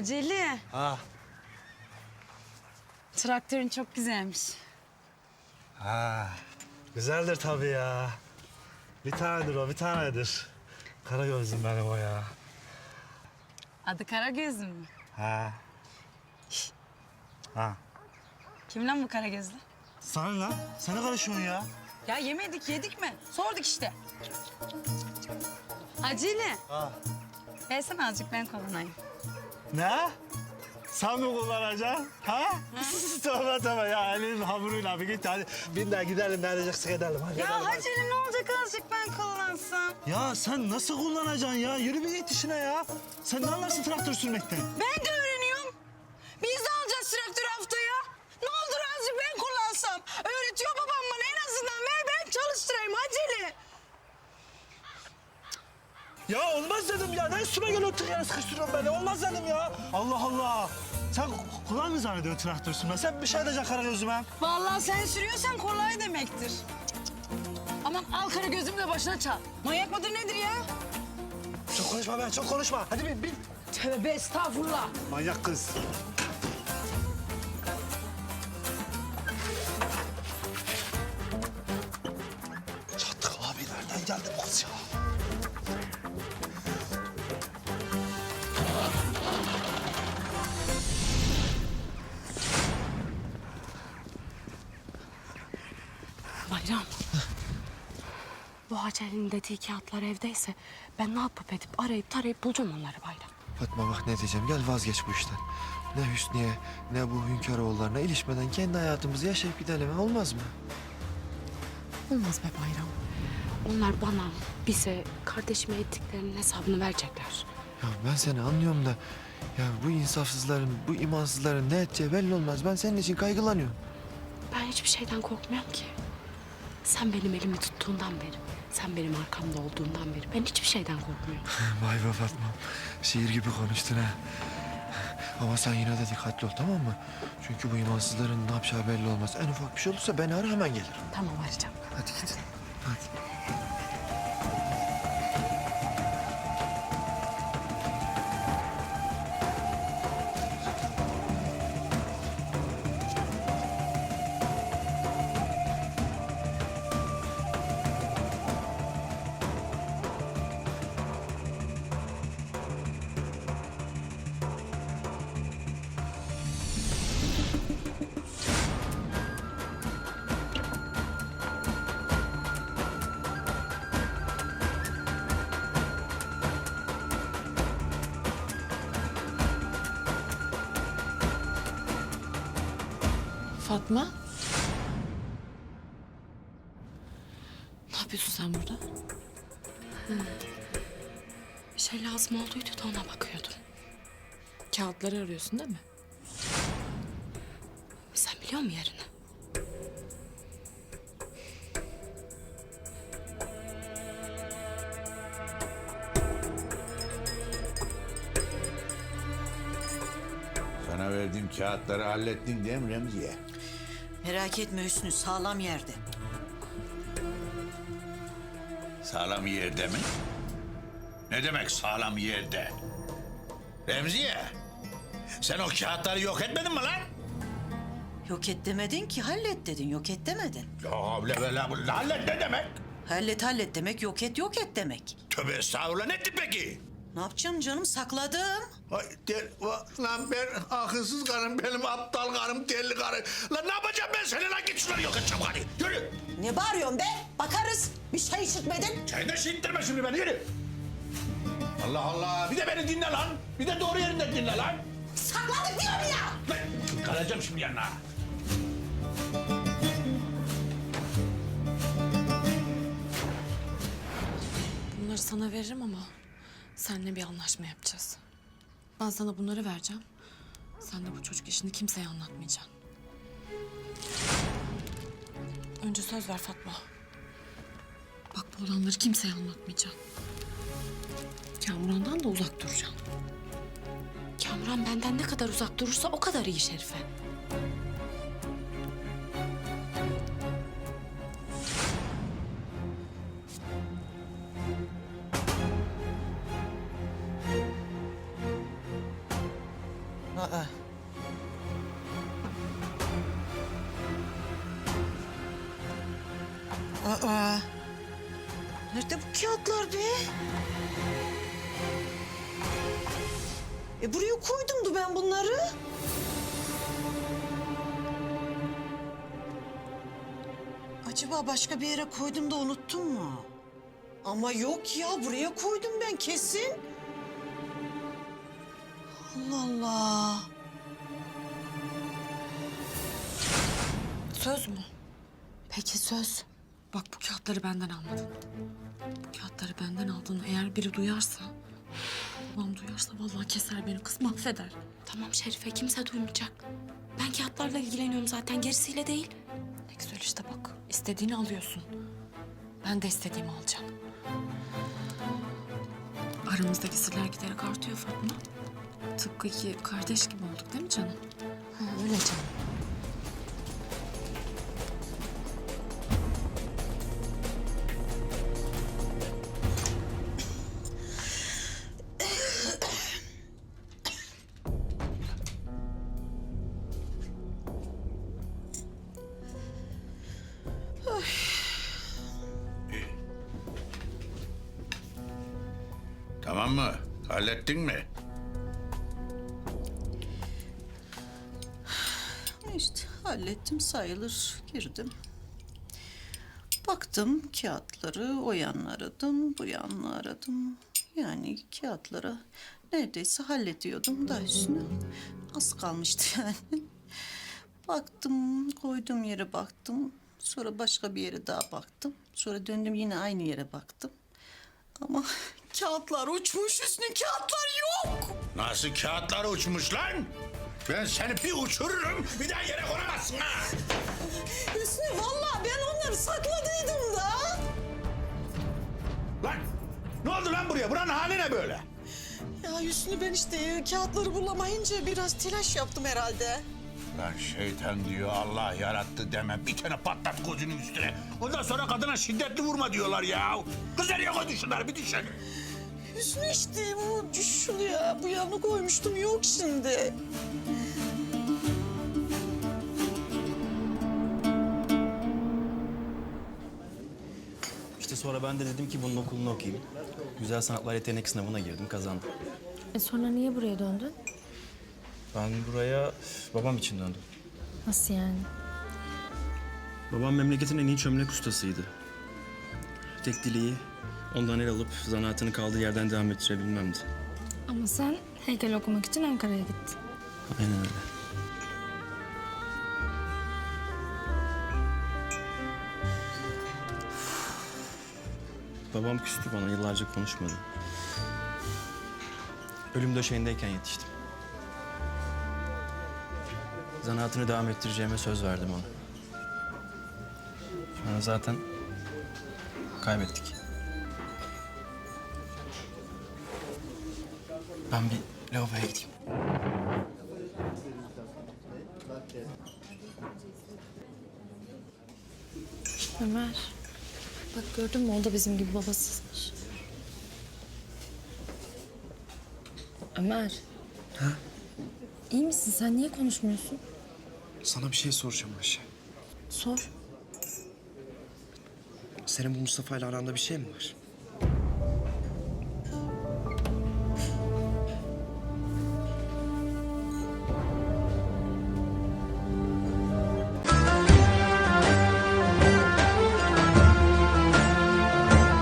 Haceli. Ha. Traktörün çok güzelmiş. Ha. Güzeldir tabii ya. Bir tanedir o, bir tanedir. Kara gözlüm benim o ya. Adı Karagözlü mü? Ha. Ha. Kim lan bu Karagözlü? Sana lan? Ne karışıyorsun ya? Ya yemedik yedik mi? Sorduk işte. Haceli. Ha. Versene azıcık ben kullanayım. Ne? Sen mi kullanacaksın? Ha? tamam tamam ya elin hamuruyla bir git hadi. Bin daha gidelim ne edecekse edelim. Hadi Ya hadi. Haceli ne olacak azıcık ben kullansam? Ya sen nasıl kullanacaksın ya? Yürü bir git işine ya. Sen ne anlarsın traktör sürmekten? Ben de öğreniyorum. Biz de alacağız traktör haftaya. Ne olur azıcık ben kullansam. Öğretiyor babam bana en azından ver ben çalıştırayım Haceli. Ya olmaz dedim ya. Ne üstüme gel otur ya sıkıştırıyorsun beni. Olmaz dedim ya. Allah Allah. Sen kulağın mı zannediyorsun traktör sürme? Sen bir şey edeceksin kara gözüme. Vallahi sen sürüyorsan kolay demektir. Aman al kara gözümle başına çal. Manyak mıdır nedir ya? Çok konuşma be, çok konuşma. Hadi bin, bin. Tövbe estağfurullah. Manyak kız. Çattık abi nereden geldi bu kız ya? Bu Hacer'in dediği kağıtlar evdeyse ben ne yapıp edip arayıp tarayıp bulacağım onları Bayram. Fatma bak ne diyeceğim gel vazgeç bu işten. Ne Hüsniye ne bu Hünkâroğullarına ilişmeden kendi hayatımızı yaşayıp gidelim olmaz mı? Olmaz be Bayram. Onlar bana, bize, kardeşime ettiklerinin hesabını verecekler. Ya ben seni anlıyorum da ya bu insafsızların, bu imansızların ne edeceği belli olmaz. Ben senin için kaygılanıyorum. Ben hiçbir şeyden korkmuyorum ki. Sen benim elimi tuttuğundan beri, sen benim arkamda olduğundan beri ben hiçbir şeyden korkmuyorum. Vay be Fatma. Şiir gibi konuştun ha. Ama sen yine de dikkatli ol tamam mı? Çünkü bu imansızların ne yapacağı belli olmaz. En ufak bir şey olursa beni ara hemen gelirim. tamam arayacağım. Hadi git. Hadi. Fatma. Ne yapıyorsun sen burada? Bir şey lazım olduydu da ona bakıyordum. Kağıtları arıyorsun değil mi? Sen biliyor musun yerini? Sana verdiğim kağıtları hallettin değil mi Remziye? Merak etme Hüsnü sağlam yerde. Sağlam yerde mi? Ne demek sağlam yerde? Remziye, sen o kağıtları yok etmedin mi lan? Yok et demedin ki hallet dedin yok et demedin. Ya havle ve la la- hallet ne demek? Hallet hallet demek yok et yok et demek. Tövbe estağfurullah ne ettin peki? Ne yapacağım canım sakladım. Ay, va- lan ben akılsız karım, benim aptal karım, deli karı. Lan ne yapacağım ben seni lan git şunları yok edeceğim hadi. Yürü. Ne bağırıyorsun be? Bakarız. Bir şey içirtmedin. Sen de şiittirme şimdi beni yürü. Allah Allah. Bir de beni dinle lan. Bir de doğru yerinde dinle lan. Sakladık diyorum ya. Lan kalacağım şimdi yanına. Bunları sana veririm ama seninle bir anlaşma yapacağız. Ben sana bunları vereceğim. Sen de bu çocuk işini kimseye anlatmayacaksın. Önce söz ver Fatma. Bak bu olanları kimseye anlatmayacaksın. Kamuran'dan da uzak duracaksın. Kamuran benden ne kadar uzak durursa o kadar iyi Şerife. Aa. Nerede bu kağıtlar be? E buraya koydumdu ben bunları. Acaba başka bir yere koydum da unuttum mu? Ama yok ya buraya koydum ben kesin. Allah Allah. Söz mü? Peki söz. Bak bu kağıtları benden almadın. Bu kağıtları benden aldın. Eğer biri duyarsa... Babam duyarsa vallahi keser beni kız mahveder. Tamam Şerife kimse duymayacak. Ben kağıtlarla ilgileniyorum zaten gerisiyle değil. Ne güzel işte bak. İstediğini alıyorsun. Ben de istediğimi alacağım. Aramızdaki sırlar giderek artıyor Fatma. Tıpkı iki kardeş gibi olduk değil mi canım? Ha, öyle canım. Mı? Hallettin mi? İşte hallettim sayılır girdim. Baktım kağıtları o yanına aradım bu yanına aradım. Yani kağıtları neredeyse hallediyordum da üstüne az kalmıştı yani. Baktım koyduğum yere baktım. Sonra başka bir yere daha baktım. Sonra döndüm yine aynı yere baktım. Ama kağıtlar uçmuş üstüne kağıtlar yok. Nasıl kağıtlar uçmuş lan? Ben seni bir uçururum, bir daha yere konamazsın ha. Hüsnü vallahi ben onları sakladıydım da. Lan ne oldu lan buraya? Buranın hali ne böyle? Ya Hüsnü ben işte kağıtları bulamayınca biraz telaş yaptım herhalde. Lan şeytan diyor Allah yarattı deme. Bir tane patlat gözünün üstüne. Ondan sonra kadına şiddetli vurma diyorlar ya. Kız nereye koydun şunları bir düşün. Hüsnü işte bu şunu ya bu yanına koymuştum yok şimdi. İşte sonra ben de dedim ki bunun okulunu okuyayım. Güzel sanatlar yetenek sınavına girdim, kazandım. E sonra niye buraya döndün? Ben buraya babam için döndüm. Nasıl yani? Babam memleketin en iyi çömlek ustasıydı. Tek dileği ondan el alıp zanaatını kaldığı yerden devam ettirebilmemdi. Ama sen heykel okumak için Ankara'ya gittin. Aynen öyle. Babam küstü bana, yıllarca konuşmadı. Ölüm döşeğindeyken yetiştim. Zanaatını devam ettireceğime söz verdim ona. Sonra zaten kaybettik. Ben bir lavaboya gideyim. Ömer. Bak gördün mü o da bizim gibi babasızmış. Ömer. Ha? İyi misin? Sen niye konuşmuyorsun? Sana bir şey soracağım Ayşe. Sor. Senin bu Mustafa ile aranda bir şey mi var?